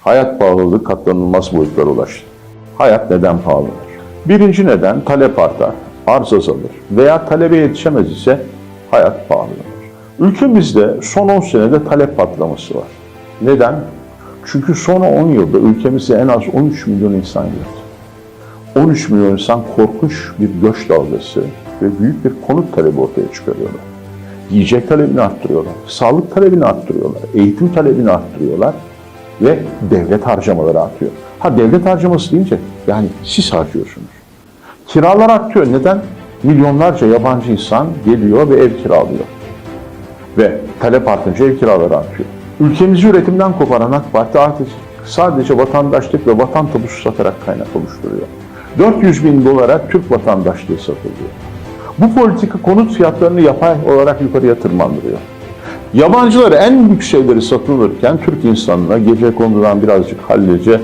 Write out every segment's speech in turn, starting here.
Hayat pahalılığı katlanılmaz boyutlara ulaştı. Hayat neden pahalıdır? Birinci neden talep artar, arz azalır veya talebe yetişemez ise hayat pahalıdır. Ülkemizde son 10 senede talep patlaması var. Neden? Çünkü son 10 yılda ülkemizde en az 13 milyon insan girdi. 13 milyon insan korkunç bir göç dalgası ve büyük bir konut talebi ortaya çıkarıyorlar. Yiyecek talebini arttırıyorlar, sağlık talebini arttırıyorlar, eğitim talebini arttırıyorlar ve devlet harcamaları artıyor. Ha devlet harcaması deyince yani siz harcıyorsunuz. Kiralar artıyor. Neden? Milyonlarca yabancı insan geliyor ve ev kiralıyor. Ve talep artınca ev kiraları artıyor. Ülkemizi üretimden koparan AK Parti artık sadece vatandaşlık ve vatan tapusu satarak kaynak oluşturuyor. 400 bin dolara Türk vatandaşlığı satılıyor. Bu politika konut fiyatlarını yapay olarak yukarıya tırmandırıyor. Yabancılara en büyük şeyleri satılırken Türk insanına gece konudan birazcık hallice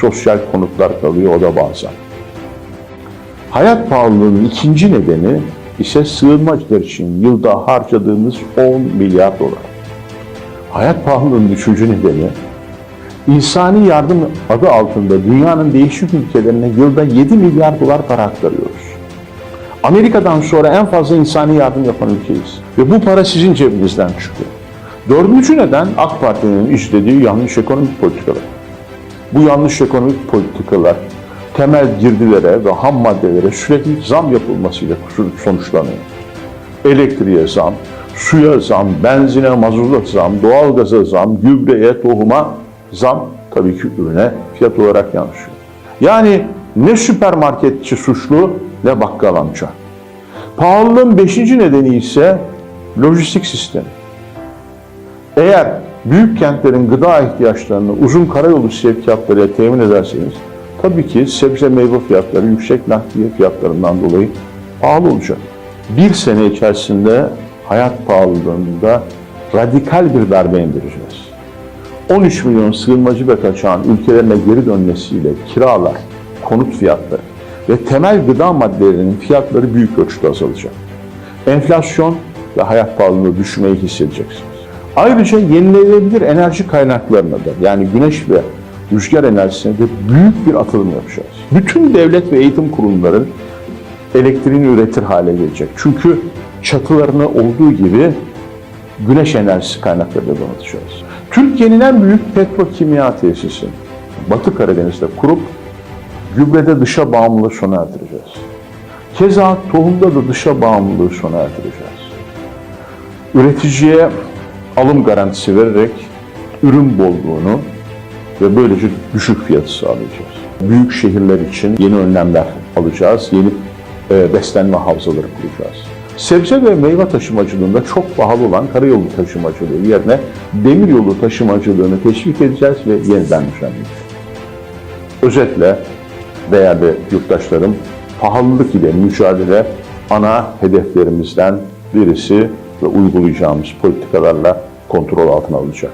sosyal konutlar kalıyor o da bazen. Hayat pahalılığının ikinci nedeni ise sığınmacılar için yılda harcadığımız 10 milyar dolar. Hayat pahalılığının üçüncü nedeni insani yardım adı altında dünyanın değişik ülkelerine yılda 7 milyar dolar para aktarıyoruz. Amerika'dan sonra en fazla insani yardım yapan ülkeyiz. Ve bu para sizin cebinizden çıkıyor. Dördüncü neden AK Parti'nin işlediği yanlış ekonomik politikalar. Bu yanlış ekonomik politikalar temel girdilere ve ham maddelere sürekli zam yapılmasıyla sonuçlanıyor. Elektriğe zam, suya zam, benzine, mazota zam, doğalgaza zam, gübreye, tohuma zam tabii ki ürüne fiyat olarak yansıyor. Yani ne süpermarketçi suçlu ne bakkal amca. Pahalılığın beşinci nedeni ise lojistik sistemi. Eğer büyük kentlerin gıda ihtiyaçlarını uzun karayolu sevkiyatlarıyla temin ederseniz tabii ki sebze meyve fiyatları yüksek nakliye fiyatlarından dolayı pahalı olacak. Bir sene içerisinde hayat pahalılığında radikal bir darbe indireceğiz. 13 milyon sığınmacı ve kaçağın ülkelerine geri dönmesiyle kiralar, konut fiyatları ve temel gıda maddelerinin fiyatları büyük ölçüde azalacak. Enflasyon ve hayat pahalılığı düşmeyi hissedeceksiniz. Ayrıca yenilenebilir enerji kaynaklarına da yani güneş ve rüzgar enerjisine de büyük bir atılım yapacağız. Bütün devlet ve eğitim kurumları elektriğini üretir hale gelecek. Çünkü çatılarını olduğu gibi güneş enerjisi kaynaklarıyla donatacağız. Türkiye'nin en büyük petrokimya tesisi Batı Karadeniz'de kurup gübrede dışa bağımlılığı sona erdireceğiz. Keza tohumda da dışa bağımlılığı sona erdireceğiz. Üreticiye alım garantisi vererek ürün bolluğunu ve böylece düşük fiyatı sağlayacağız. Büyük şehirler için yeni önlemler alacağız, yeni e, beslenme havzaları kuracağız. Sebze ve meyve taşımacılığında çok pahalı olan karayolu taşımacılığı yerine demiryolu taşımacılığını teşvik edeceğiz ve yeniden düzenleyeceğiz. Özetle değerli yurttaşlarım, pahalılık ile mücadele ana hedeflerimizden birisi ve uygulayacağımız politikalarla kontrol altına alacak.